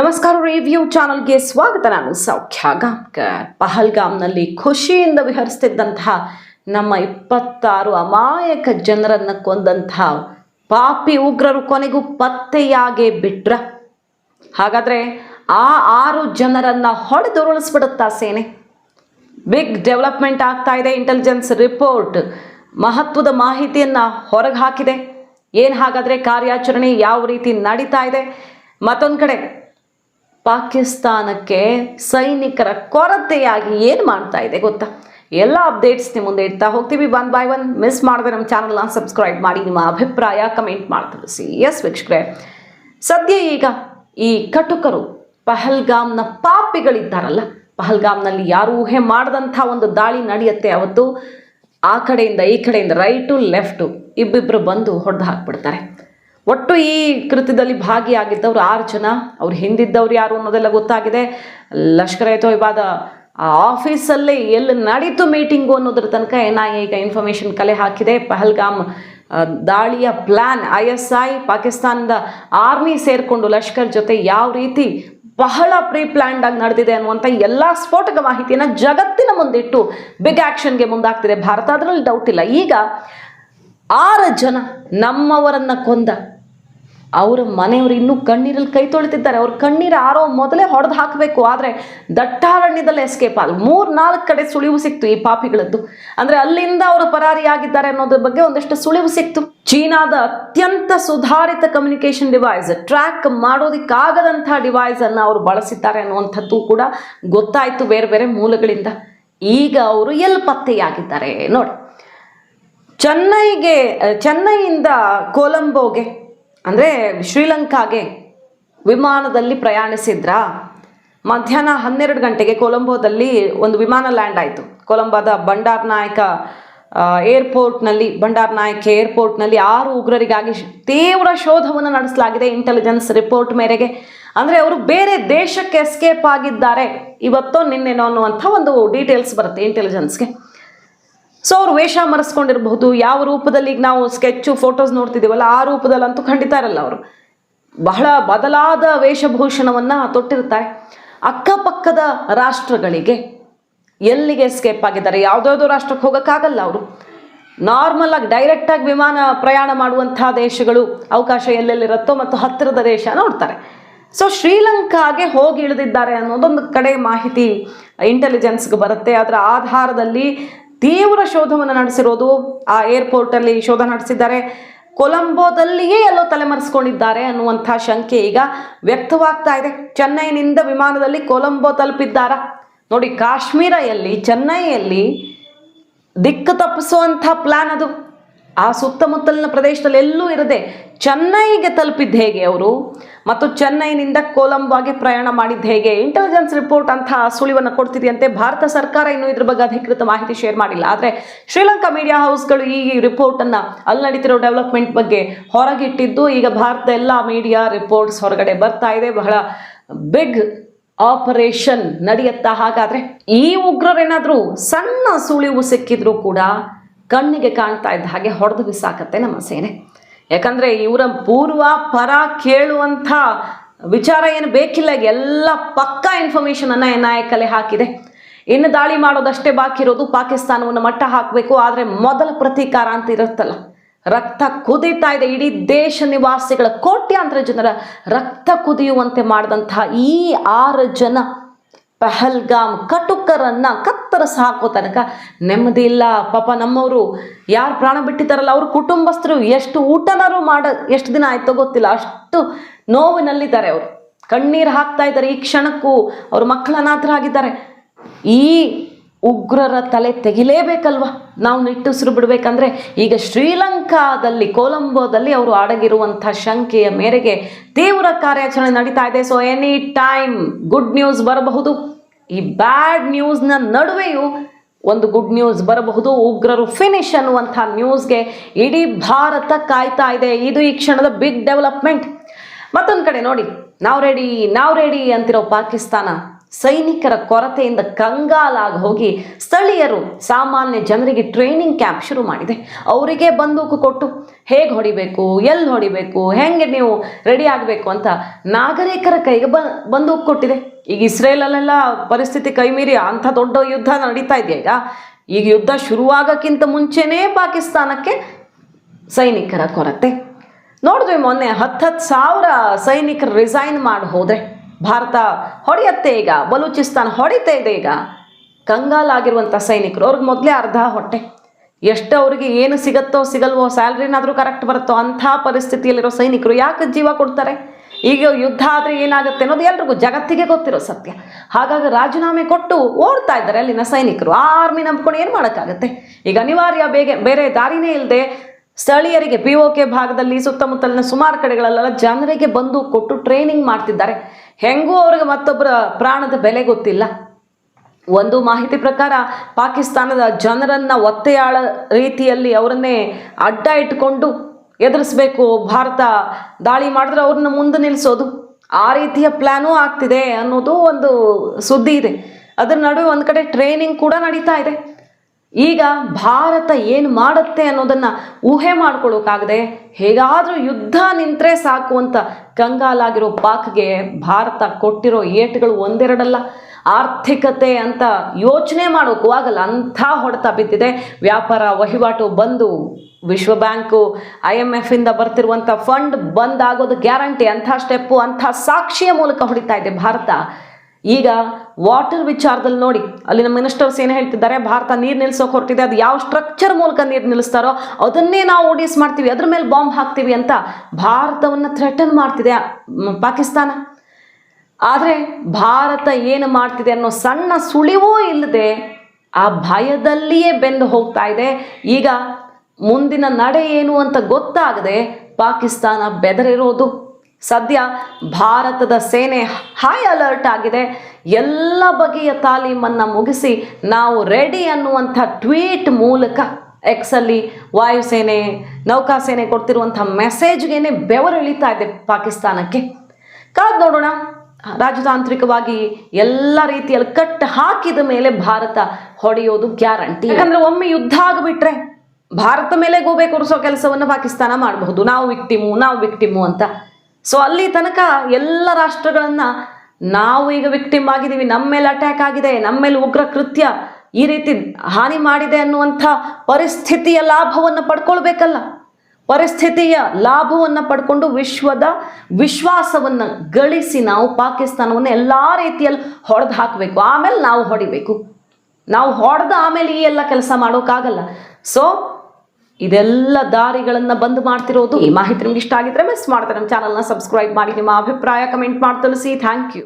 ನಮಸ್ಕಾರ ರಿವ್ಯೂ ಚಾನಲ್ಗೆ ಸ್ವಾಗತ. ನಾನು ಸೌಖ್ಯ ಗಾಂಕರ್. ಪಹಲ್ಗಾಮ್ನಲ್ಲಿ ಖುಷಿಯಿಂದ ವಿಹರಿಸ್ತಿದ್ದಂತಹ ನಮ್ಮ ಇಪ್ಪತ್ತಾರು ಅಮಾಯಕ ಜನರನ್ನು ಕೊಂದಂತಹ ಪಾಪಿ ಉಗ್ರರು ಕೊನೆಗೂ ಪತ್ತೆಯಾಗೇ ಬಿಟ್ರ. ಹಾಗಾದ್ರೆ ಆ ಆರು ಜನರನ್ನು ಹೊಡೆದುರುಳಿಸ್ಬಿಡುತ್ತಾ ಸೇನೆ. ಬಿಗ್ ಡೆವಲಪ್ಮೆಂಟ್ ಆಗ್ತಾ ಇದೆ. ಇಂಟೆಲಿಜೆನ್ಸ್ ರಿಪೋರ್ಟ್ ಮಹತ್ವದ ಮಾಹಿತಿಯನ್ನ ಹೊರಗೆ ಹಾಕಿದೆ. ಏನು ಹಾಗಾದ್ರೆ ಕಾರ್ಯಾಚರಣೆ ಯಾವ ರೀತಿ ನಡೀತಾ ಇದೆ? ಮತ್ತೊಂದು ಕಡೆ ಪಾಕಿಸ್ತಾನಕ್ಕೆ ಸೈನಿಕರ ಕೊರತೆಯಾಗಿ ಏನು ಮಾಡ್ತಾ ಇದೆ ಗೊತ್ತಾ? ಎಲ್ಲ ಅಪ್ಡೇಟ್ಸ್ ನಿಮ್ಮ ಮುಂದೆ ಇಡ್ತಾ ಹೋಗ್ತೀವಿ. ಒನ್ ಬೈ ಒನ್ ಮಿಸ್ ಮಾಡಿದ್ರೆ ನಮ್ಮ ಚಾನಲ್ನ ಸಬ್ಸ್ಕ್ರೈಬ್ ಮಾಡಿ, ನಿಮ್ಮ ಅಭಿಪ್ರಾಯ ಕಮೆಂಟ್ ಮಾಡಿ ಸಿ ಎಸ್ ವೀಕ್ಷಕರೇ. ಸದ್ಯ ಈಗ ಈ ಕಟುಕರು, ಪಹಲ್ಗಾಮ್ನ ಪಾಪಿಗಳಿದ್ದಾರಲ್ಲ, ಪಹಲ್ಗಾಮ್ನಲ್ಲಿ ಯಾರು ಊಹೆ ಮಾಡಿದಂಥ ಒಂದು ದಾಳಿ ನಡೆಯುತ್ತೆ ಅವತ್ತು, ಆ ಕಡೆಯಿಂದ ಈ ಕಡೆಯಿಂದ ರೈಟು ಲೆಫ್ಟು ಇಬ್ಬಿಬ್ಬರು ಬಂದು ಹೊಡೆದು ಹಾಕ್ಬಿಡ್ತಾರೆ. ಒಟ್ಟು ಈ ಕೃತ್ಯದಲ್ಲಿ ಭಾಗಿಯಾಗಿದ್ದವ್ರು ಆರು ಜನ. ಅವ್ರು ಹಿಂದಿದ್ದವ್ರು ಯಾರು ಅನ್ನೋದೆಲ್ಲ ಗೊತ್ತಾಗಿದೆ. ಲಷ್ಕರ್ ಎ ತೊಯ್ಬಾದ ಆ ಆಫೀಸಲ್ಲೇ ಎಲ್ಲಿ ನಡೀತು ಮೀಟಿಂಗು ಅನ್ನೋದ್ರ ತನಕ ಎನ್ ಐ ಈಗ ಇನ್ಫಾರ್ಮೇಷನ್ ಕಲೆ ಹಾಕಿದೆ. ಪಹಲ್ಗಾಮ್ ದಾಳಿಯ ಪ್ಲ್ಯಾನ್ ಐ ಎಸ್ ಐ ಪಾಕಿಸ್ತಾನದ ಆರ್ಮಿ ಸೇರಿಕೊಂಡು ಲಷ್ಕರ್ ಜೊತೆ ಯಾವ ರೀತಿ ಬಹಳ ಪ್ರೀ ಪ್ಲ್ಯಾಂಡ್ ಆಗಿ ನಡೆದಿದೆ ಅನ್ನುವಂಥ ಎಲ್ಲ ಸ್ಫೋಟಕ ಮಾಹಿತಿಯನ್ನು ಜಗತ್ತಿನ ಮುಂದಿಟ್ಟು ಬಿಗ್ ಆ್ಯಕ್ಷನ್ಗೆ ಮುಂದಾಗ್ತಿದೆ. ಭಾರತ ಅದರಲ್ಲಿ ಡೌಟ್ ಇಲ್ಲ. ಈಗ ಆರು ಜನ ನಮ್ಮವರನ್ನು ಕೊಂದ ಅವರ ಮನೆಯವರು ಇನ್ನೂ ಕಣ್ಣೀರಲ್ಲಿ ಕೈ ತೊಳಿತಿದ್ದಾರೆ. ಅವ್ರ ಕಣ್ಣೀರು ಆರೋ ಮೊದಲೇ ಹೊಡೆದು ಹಾಕಬೇಕು. ಆದರೆ ದಟ್ಟಾರಣ್ಯದಲ್ಲಿ ಎಸ್ಕೇಪ್ ಆಗಲಿ ಮೂರು ನಾಲ್ಕು ಕಡೆ ಸುಳಿವು ಸಿಕ್ತು ಈ ಪಾಪಿಗಳದ್ದು. ಅಂದರೆ ಅಲ್ಲಿಂದ ಅವರು ಪರಾರಿಯಾಗಿದ್ದಾರೆ ಅನ್ನೋದ್ರ ಬಗ್ಗೆ ಒಂದಷ್ಟು ಸುಳಿವು ಸಿಕ್ತು. ಚೀನಾದ ಅತ್ಯಂತ ಸುಧಾರಿತ ಕಮ್ಯುನಿಕೇಶನ್ ಡಿವೈಸ್ ಟ್ರ್ಯಾಕ್ ಮಾಡೋದಕ್ಕಾಗದಂಥ ಡಿವೈಸ್ ಅನ್ನು ಅವರು ಬಳಸಿದ್ದಾರೆ ಅನ್ನುವಂಥದ್ದು ಕೂಡ ಗೊತ್ತಾಯಿತು ಬೇರೆ ಬೇರೆ ಮೂಲಗಳಿಂದ. ಈಗ ಅವರು ಎಲ್ಲಿ ಪತ್ತೆಯಾಗಿದ್ದಾರೆ? ನೋಡಿ. ಚೆನ್ನೈಗೆ, ಚೆನ್ನೈಯಿಂದ ಕೊಲಂಬೋಗೆ ಅಂದರೆ ಶ್ರೀಲಂಕಾಗೆ ವಿಮಾನದಲ್ಲಿ ಪ್ರಯಾಣಿಸಿದ್ರ ಮಧ್ಯಾಹ್ನ ಹನ್ನೆರಡು ಗಂಟೆಗೆ ಕೊಲಂಬೋದಲ್ಲಿ ಒಂದು ವಿಮಾನ ಲ್ಯಾಂಡ್ ಆಯಿತು. ಕೊಲಂಬೋದ ಭಂಡಾರ್ ನಾಯಕ ಏರ್ಪೋರ್ಟ್ನಲ್ಲಿ ಭಂಡಾರ್ ನಾಯಕ್ ಏರ್ಪೋರ್ಟ್ನಲ್ಲಿ ಆರು ಉಗ್ರರಿಗಾಗಿ ತೀವ್ರ ಶೋಧವನ್ನು ನಡೆಸಲಾಗಿದೆ ಇಂಟೆಲಿಜೆನ್ಸ್ ರಿಪೋರ್ಟ್ ಮೇರೆಗೆ. ಅಂದರೆ ಅವರು ಬೇರೆ ದೇಶಕ್ಕೆ ಎಸ್ಕೇಪ್ ಆಗಿದ್ದಾರೆ. ಇವತ್ತೋ ನಿನ್ನೆನೋ ಅನ್ನುವಂಥ ಒಂದು ಡೀಟೇಲ್ಸ್ ಬರುತ್ತೆ ಇಂಟೆಲಿಜೆನ್ಸ್ಗೆ. ಸೊ ಅವ್ರು ವೇಷ ಮರೆಸ್ಕೊಂಡಿರಬಹುದು. ಯಾವ ರೂಪದಲ್ಲಿ ಈಗ ನಾವು ಸ್ಕೆಚ್ಚು, ಫೋಟೋಸ್ ನೋಡ್ತಿದ್ದೀವಲ್ಲ ಆ ರೂಪದಲ್ಲಂತೂ ಖಂಡಿತ ಇರಲ್ಲ ಅವರು. ಬಹಳ ಬದಲಾದ ವೇಷಭೂಷಣವನ್ನು ತೊಟ್ಟಿರ್ತಾರೆ. ಅಕ್ಕಪಕ್ಕದ ರಾಷ್ಟ್ರಗಳಿಗೆ ಎಲ್ಲಿಗೆ ಎಸ್ಕೇಪ್ ಆಗಿದ್ದಾರೆ? ಯಾವುದ್ಯಾವುದೋ ರಾಷ್ಟ್ರಕ್ಕೆ ಹೋಗೋಕ್ಕಾಗಲ್ಲ ಅವರು. ನಾರ್ಮಲ್ ಆಗಿ ಡೈರೆಕ್ಟಾಗಿ ವಿಮಾನ ಪ್ರಯಾಣ ಮಾಡುವಂಥ ದೇಶಗಳು ಅವಕಾಶ ಎಲ್ಲೆಲ್ಲಿರುತ್ತೋ ಮತ್ತು ಹತ್ತಿರದ ದೇಶ ನೋಡ್ತಾರೆ. ಸೊ ಶ್ರೀಲಂಕಾಗೆ ಹೋಗಿ ಇಳಿದಿದ್ದಾರೆ ಅನ್ನೋದೊಂದು ಕಡೆ ಮಾಹಿತಿ ಇಂಟೆಲಿಜೆನ್ಸ್ಗೆ ಬರುತ್ತೆ. ಅದರ ಆಧಾರದಲ್ಲಿ ತೀವ್ರ ಶೋಧವನ್ನು ನಡೆಸಿರೋದು. ಆ ಏರ್ಪೋರ್ಟಲ್ಲಿ ಶೋಧ ನಡೆಸಿದ್ದಾರೆ. ಕೊಲಂಬೋದಲ್ಲಿಯೇ ಎಲ್ಲೋ ತಲೆಮರೆಸ್ಕೊಂಡಿದ್ದಾರೆ ಅನ್ನುವಂಥ ಶಂಕೆ ಈಗ ವ್ಯಕ್ತವಾಗ್ತಾ ಇದೆ. ಚೆನ್ನೈನಿಂದ ವಿಮಾನದಲ್ಲಿ ಕೊಲಂಬೋ ತಲುಪಿದ್ದಾರ. ನೋಡಿ ಕಾಶ್ಮೀರ ಎಲ್ಲಿ ಚೆನ್ನೈಯಲ್ಲಿ ದಿಕ್ಕು ತಪ್ಪಿಸುವಂಥ ಪ್ಲಾನ್ ಅದು. ಆ ಸುತ್ತಮುತ್ತಲಿನ ಪ್ರದೇಶದಲ್ಲಿ ಎಲ್ಲೂ ಇರದೆ ಚೆನ್ನೈಗೆ ತಲುಪಿದ್ದು ಹೇಗೆ ಅವರು? ಮತ್ತು ಚೆನ್ನೈನಿಂದ ಕೊಲಂಬೋಗೆ ಪ್ರಯಾಣ ಮಾಡಿದ್ದು ಹೇಗೆ? ಇಂಟೆಲಿಜೆನ್ಸ್ ರಿಪೋರ್ಟ್ ಅಂತ ಸುಳಿವನ್ನು ಕೊಡ್ತಿದೆಯಂತೆ ಭಾರತ ಸರ್ಕಾರ ಇನ್ನೂ ಇದ್ರ ಬಗ್ಗೆ ಅಧಿಕೃತ ಮಾಹಿತಿ ಶೇರ್ ಮಾಡಿಲ್ಲ. ಆದರೆ ಶ್ರೀಲಂಕಾ ಮೀಡಿಯಾ ಹೌಸ್ಗಳು ಈ ರಿಪೋರ್ಟನ್ನು ಅಲ್ಲಿ ನಡೀತಿರೋ ಡೆವಲಪ್ಮೆಂಟ್ ಬಗ್ಗೆ ಹೊರಗಿಟ್ಟಿದ್ದು. ಈಗ ಭಾರತ ಎಲ್ಲ ಮೀಡಿಯಾ ರಿಪೋರ್ಟ್ಸ್ ಹೊರಗಡೆ ಬರ್ತಾ ಇದೆ. ಬಹಳ ಬಿಗ್ ಆಪರೇಷನ್ ನಡೆಯುತ್ತಾ ಹಾಗಾದರೆ ಈ ಉಗ್ರರೇನಾದರೂ ಸಣ್ಣ ಸುಳಿವು ಸಿಕ್ಕಿದ್ರೂ ಕೂಡ ಕಣ್ಣಿಗೆ ಕಾಣ್ತಾ ಇದ್ದ ಹಾಗೆ ಹೊಡೆದು ಬಿಸಾಕತ್ತೆ ನಮ್ಮ ಸೇನೆ. ಯಾಕಂದ್ರೆ ಇವರ ಪೂರ್ವ ಪರ ಕೇಳುವಂಥ ವಿಚಾರ ಏನು ಬೇಕಿಲ್ಲ, ಎಲ್ಲ ಪಕ್ಕಾ ಇನ್ಫಾರ್ಮೇಶನ್ ಅನ್ನ ಎನ್ ಐ ಕಲೆ ಹಾಕಿದೆ. ಇನ್ನು ದಾಳಿ ಮಾಡೋದಷ್ಟೇ ಬಾಕಿ ಇರೋದು, ಪಾಕಿಸ್ತಾನವನ್ನು ಮಟ್ಟ ಹಾಕಬೇಕು, ಆದರೆ ಮೊದಲ ಪ್ರತೀಕಾರ ಅಂತ ಇರುತ್ತಲ್ಲ. ರಕ್ತ ಕುದೀತಾ ಇದೆ, ಇಡೀ ದೇಶ ನಿವಾಸಿಗಳ ಕೋಟ್ಯಾಂತರ ಜನರ ರಕ್ತ ಕುದಿಯುವಂತೆ ಮಾಡಿದಂತಹ ಈ ಆರು ಜನ ಪಹಲ್ಗಾಮ್ ಕಟುಕರನ್ನ ಕತ್ತರಿಸಿ ಹಾಕೋ ತನಕ. ನೆಮ್ಮದಿ ಇಲ್ಲ. ಪಾಪ ನಮ್ಮವರು ಯಾರು ಪ್ರಾಣ ಬಿಟ್ಟಿದ್ದಾರಲ್ಲ, ಅವ್ರ ಕುಟುಂಬಸ್ಥರು ಎಷ್ಟು ಊಟನಾರು ಮಾಡ, ಎಷ್ಟು ದಿನ ಆಯ್ತೋ ಗೊತ್ತಿಲ್ಲ. ಅಷ್ಟು ನೋವಿನಲ್ಲಿದ್ದಾರೆ ಅವರು. ಕಣ್ಣೀರು ಹಾಕ್ತಾ ಇದ್ದಾರೆ. ಈ ಕ್ಷಣಕ್ಕೂ ಅವ್ರ ಮಕ್ಕಳ ಅನಾಥರಾಗಿದ್ದಾರೆ ಈ ಉಗ್ರರ ತಲೆ ತೆಗಿಲೇಬೇಕಲ್ವಾ? ನಾವು ನಿಟ್ಟುಸಿರು ಬಿಡಬೇಕಂದ್ರೆ ಈಗ ಶ್ರೀಲಂಕಾದಲ್ಲಿ, ಕೊಲಂಬೋದಲ್ಲಿ ಅವರು ಅಡಗಿರುವಂಥ ಶಂಕೆಯ ಮೇರೆಗೆ ತೀವ್ರ ಕಾರ್ಯಾಚರಣೆ ನಡೀತಾ ಇದೆ. So any time good news ಬರಬಹುದು. ಈ ಬ್ಯಾಡ್ ನ್ಯೂಸ್ನ ನಡುವೆಯೂ ಒಂದು ಗುಡ್ ನ್ಯೂಸ್ ಬರಬಹುದು. ಉಗ್ರರು ಫಿನಿಶ್ ಅನ್ನುವಂಥ ನ್ಯೂಸ್ಗೆ ಇಡೀ ಭಾರತ ಕಾಯ್ತಾ ಇದೆ. ಇದು ಈ ಕ್ಷಣದ ಬಿಗ್ ಡೆವಲಪ್ಮೆಂಟ್ ಮತ್ತೊಂದು ಕಡೆ ನೋಡಿ, ನಾವು ರೆಡಿ ನಾವು ರೆಡಿ ಅಂತಿರೋ ಪಾಕಿಸ್ತಾನ. ಸೈನಿಕರ ಕೊರತೆಯಿಂದ ಕಂಗಾಲಾಗಿ ಹೋಗಿ ಸ್ಥಳೀಯರು ಸಾಮಾನ್ಯ ಜನರಿಗೆ ಟ್ರೈನಿಂಗ್ ಕ್ಯಾಂಪ್ ಶುರು ಮಾಡಿದೆ. ಅವರಿಗೆ ಬಂದೂಕು ಕೊಟ್ಟು, ಹೇಗೆ ಹೊಡಿಬೇಕು ಎಲ್ಲಿ ಹೊಡಿಬೇಕು, ಹೆಂಗೆ ನೀವು ರೆಡಿ ಆಗಬೇಕು ಅಂತ ನಾಗರಿಕರ ಕೈಗೆ ಬಂದೂಕು ಕೊಟ್ಟಿದೆ. ಈಗ ಇಸ್ರೇಲಲ್ಲೆಲ್ಲ ಪರಿಸ್ಥಿತಿ ಕೈಮೀರಿ ಅಂಥ ದೊಡ್ಡ ಯುದ್ಧ ನಡೀತಾ ಇದೆಯಾ ಈಗ? ಈಗ ಯುದ್ಧ ಶುರುವಾಗಕ್ಕಿಂತ ಮುಂಚೆನೇ ಪಾಕಿಸ್ತಾನಕ್ಕೆ ಸೈನಿಕರ ಕೊರತೆ. ನೋಡಿದ್ವಿ ಮೊನ್ನೆ ಹತ್ತು ಹತ್ತು ಸಾವಿರ ಸೈನಿಕರು ರಿಸೈನ್ ಮಾಡಿ ಹೋದ್ರೆ. ಭಾರತ ಹೊಡೆಯತ್ತೆ ಈಗ. ಬಲೂಚಿಸ್ತಾನ ಹೊಡಿತಾ ಇದೆ ಈಗ. ಕಂಗಾಲಾಗಿರುವಂಥ ಸೈನಿಕರು. ಅವ್ರಿಗೆ ಮೊದಲೇ ಅರ್ಧ ಹೊಟ್ಟೆ. ಎಷ್ಟು ಅವರಿಗೆ ಏನು ಸಿಗತ್ತೋ, ಸಿಗಲ್ವೋ, ಸ್ಯಾಲ್ರಿನಾದರೂ ಕರೆಕ್ಟ್ ಬರುತ್ತೋ ಅಂಥ ಪರಿಸ್ಥಿತಿಯಲ್ಲಿರೋ ಸೈನಿಕರು ಯಾಕೆ ಜೀವ ಕೊಡ್ತಾರೆ? ಈಗ ಯುದ್ಧ ಆದರೆ ಏನಾಗುತ್ತೆ ಅನ್ನೋದು ಎಲ್ರಿಗೂ ಜಗತ್ತಿಗೆ ಗೊತ್ತಿರೋ ಸತ್ಯ. ಹಾಗಾಗಿ ರಾಜೀನಾಮೆ ಕೊಟ್ಟು ಓಡ್ತಾ ಇದ್ದಾರೆ ಅಲ್ಲಿನ ಸೈನಿಕರು. ಆರ್ಮಿ ನಂಬ್ಕೊಂಡು ಏನು ಮಾಡೋಕ್ಕಾಗತ್ತೆ? ಈಗ ಅನಿವಾರ್ಯ ಬೇಗ, ಬೇರೆ ದಾರಿನೇ ಇಲ್ಲದೆ ಸ್ಥಳೀಯರಿಗೆ ಪಿ ಒ ಕೆ ಭಾಗದಲ್ಲಿ ಸುತ್ತಮುತ್ತಲಿನ ಸುಮಾರು ಕಡೆಗಳಲ್ಲೆಲ್ಲ ಜನರಿಗೆ ಬಂದು ಕೊಟ್ಟು ಟ್ರೈನಿಂಗ್ ಮಾಡ್ತಿದ್ದಾರೆ. ಹೆಂಗೂ ಅವ್ರಿಗೆ ಮತ್ತೊಬ್ಬರ ಪ್ರಾಣದ ಬೆಲೆ ಗೊತ್ತಿಲ್ಲ. ಒಂದು ಮಾಹಿತಿ ಪ್ರಕಾರ, ಪಾಕಿಸ್ತಾನದ ಜನರನ್ನ ಒತ್ತೆಯಾಳ ರೀತಿಯಲ್ಲಿ ಅವರನ್ನೇ ಅಡ್ಡ ಇಟ್ಟುಕೊಂಡು ಎದುರಿಸ್ಬೇಕು. ಭಾರತ ದಾಳಿ ಮಾಡಿದ್ರೆ ಅವ್ರನ್ನ ಮುಂದೆ ನಿಲ್ಲಿಸೋದು ಆ ರೀತಿಯ ಪ್ಲ್ಯಾನೂ ಆಗ್ತಿದೆ ಅನ್ನೋದು ಒಂದು ಸುದ್ದಿ ಇದೆ. ಅದರ ನಡುವೆ ಒಂದು ಕಡೆ ಟ್ರೈನಿಂಗ್ ಕೂಡ ನಡೀತಾ ಇದೆ. ಈಗ ಭಾರತ ಏನು ಮಾಡುತ್ತೆ ಅನ್ನೋದನ್ನ ಊಹೆ ಮಾಡ್ಕೊಳ್ಳೋಕ್ಕಾಗದೆ ಹೇಗಾದರೂ ಯುದ್ಧ ನಿಂತರೆ ಸಾಕು ಅಂತ ಕಂಗಾಲಾಗಿರೋ ಪಾಕ್ಗೆ ಭಾರತ ಕೊಟ್ಟಿರೋ ಏಟುಗಳು ಒಂದೆರಡಲ್ಲ. ಆರ್ಥಿಕತೆ ಅಂತ ಯೋಚನೆ ಮಾಡೋಕ್ಕೂ ಆಗಲ್ಲ. ಅಂಥ ಹೊಡೆತ ಬಿದ್ದಿದೆ. ವ್ಯಾಪಾರ ವಹಿವಾಟು ಬಂದು ವಿಶ್ವ ಬ್ಯಾಂಕು, ಐ ಎಂ ಎಫ್ ಇಂದ ಬರ್ತಿರುವಂಥ ಫಂಡ್ ಬಂದ್ ಆಗೋದು ಗ್ಯಾರಂಟಿ. ಅಂಥ ಸ್ಟೆಪ್ಪು, ಅಂಥ ಸಾಕ್ಷಿಯ ಮೂಲಕ ಹೊಡಿತಾ ಇದೆ ಭಾರತ. ಈಗ ವಾಟರ್ ವಿಚಾರದಲ್ಲಿ ನೋಡಿ ಅಲ್ಲಿನ ಮಿನಿಸ್ಟರ್ಸ್ ಏನು ಹೇಳ್ತಿದ್ದಾರೆ, ಭಾರತ ನೀರು ನಿಲ್ಸೋಕೆ ಹೊರಟಿದೆ, ಅದು ಯಾವ ಸ್ಟ್ರಕ್ಚರ್ ಮೂಲಕ ನೀರು ನಿಲ್ಲಿಸ್ತಾರೋ ಅದನ್ನೇ ನಾವು ಓಡಿಸ್ ಮಾಡ್ತೀವಿ, ಅದ್ರ ಮೇಲೆ ಬಾಂಬ್ ಹಾಕ್ತೀವಿ ಅಂತ ಭಾರತವನ್ನು ಥ್ರೆಟನ್ ಮಾಡ್ತಿದೆ ಪಾಕಿಸ್ತಾನ. ಆದರೆ ಭಾರತ ಏನು ಮಾಡ್ತಿದೆ ಅನ್ನೋ ಸಣ್ಣ ಸುಳಿವೂ ಇಲ್ಲದೆ ಆ ಭಯದಲ್ಲಿಯೇ ಬೆಂದು ಹೋಗ್ತಾ ಇದೆ. ಈಗ ಮುಂದಿನ ನಡೆ ಏನು ಅಂತ ಗೊತ್ತಾಗದೆ ಪಾಕಿಸ್ತಾನ ಬೆದರಿರೋದು. ಸದ್ಯ ಭಾರತದ ಸೇನೆ ಹೈ ಅಲರ್ಟ್ ಆಗಿದೆ. ಎಲ್ಲ ಬಗೆಯ ತಾಲೀಮನ್ನು ಮುಗಿಸಿ ನಾವು ರೆಡಿ ಅನ್ನುವಂಥ ಟ್ವೀಟ್ ಮೂಲಕ ಎಕ್ಸಲ್ಲಿ ವಾಯುಸೇನೆ, ನೌಕಾಸೇನೆ ಕೊಡ್ತಿರುವಂಥ ಮೆಸೇಜ್ಗೇನೆ ಬೆವರಿಳಿತಾ ಇದೆ ಪಾಕಿಸ್ತಾನಕ್ಕೆ. ಕಳೆದು ನೋಡೋಣ. ರಾಜತಾಂತ್ರಿಕವಾಗಿ ಎಲ್ಲ ರೀತಿಯಲ್ಲಿ ಕಟ್ ಹಾಕಿದ ಮೇಲೆ ಭಾರತ ಹೊಡೆಯೋದು ಗ್ಯಾರಂಟಿ ಯಾಕಂದ್ರೆ ಒಮ್ಮೆ ಯುದ್ಧ ಆಗಿಬಿಟ್ರೆ ಭಾರತ ಮೇಲೆ ಗೋಬೆ ಕೂರಿಸೋ ಕೆಲಸವನ್ನು ಪಾಕಿಸ್ತಾನ ಮಾಡಬಹುದು. ನಾವು ವಿಕ್ಟಿಮು ನಾವು ವಿಕ್ಟಿಮು ಅಂತ. ಸೊ ಅಲ್ಲಿ ತನಕ ಎಲ್ಲ ರಾಷ್ಟ್ರಗಳನ್ನ ನಾವು ಈಗ ವಿಕ್ಟಿಮ್ ಆಗಿದ್ದೀವಿ. ನಮ್ಮ ಮೇಲೆ ಅಟ್ಯಾಕ್ ಆಗಿದೆ. ನಮ್ಮ ಮೇಲೆ ಉಗ್ರ ಕೃತ್ಯ ಈ ರೀತಿ ಹಾನಿ ಮಾಡಿದೆ ಅನ್ನುವಂಥ ಪರಿಸ್ಥಿತಿಯ ಲಾಭವನ್ನು ಪಡ್ಕೊಳ್ಬೇಕಲ್ಲ. ಪರಿಸ್ಥಿತಿಯ ಲಾಭವನ್ನು ಪಡ್ಕೊಂಡು ವಿಶ್ವದ ವಿಶ್ವಾಸವನ್ನು ಗಳಿಸಿ ನಾವು ಪಾಕಿಸ್ತಾನವನ್ನು ಎಲ್ಲ ರೀತಿಯಲ್ಲಿ ಹೊಡೆದು ಹಾಕಬೇಕು. ಆಮೇಲೆ ನಾವು ಹೊಡಿಬೇಕು. ನಾವು ಹೊಡೆದ ಆಮೇಲೆ ಈ ಎಲ್ಲ ಕೆಲಸ ಮಾಡೋಕ್ಕಾಗಲ್ಲ. ಸೊ ಇದೆಲ್ಲ ದಾರಿಗಳನ್ನು ಬಂದ್ ಮಾಡ್ತಿರೋದು ಈ ಮಾಹಿತಿ ನಿಮ್ಗೆ ಇಷ್ಟ ಆಗಿದ್ರೆ ಮಿಸ್ ಮಾಡ್ತಾರೆ ನಮ್ಮ ಚಾನಲ್ನ ಸಬ್ಸ್ಕ್ರೈಬ್ ಮಾಡಿ, ನಿಮ್ಮ ಅಭಿಪ್ರಾಯ ಕಮೆಂಟ್ ಮಾಡಿ, ತಿಳಿಸಿ. Thank you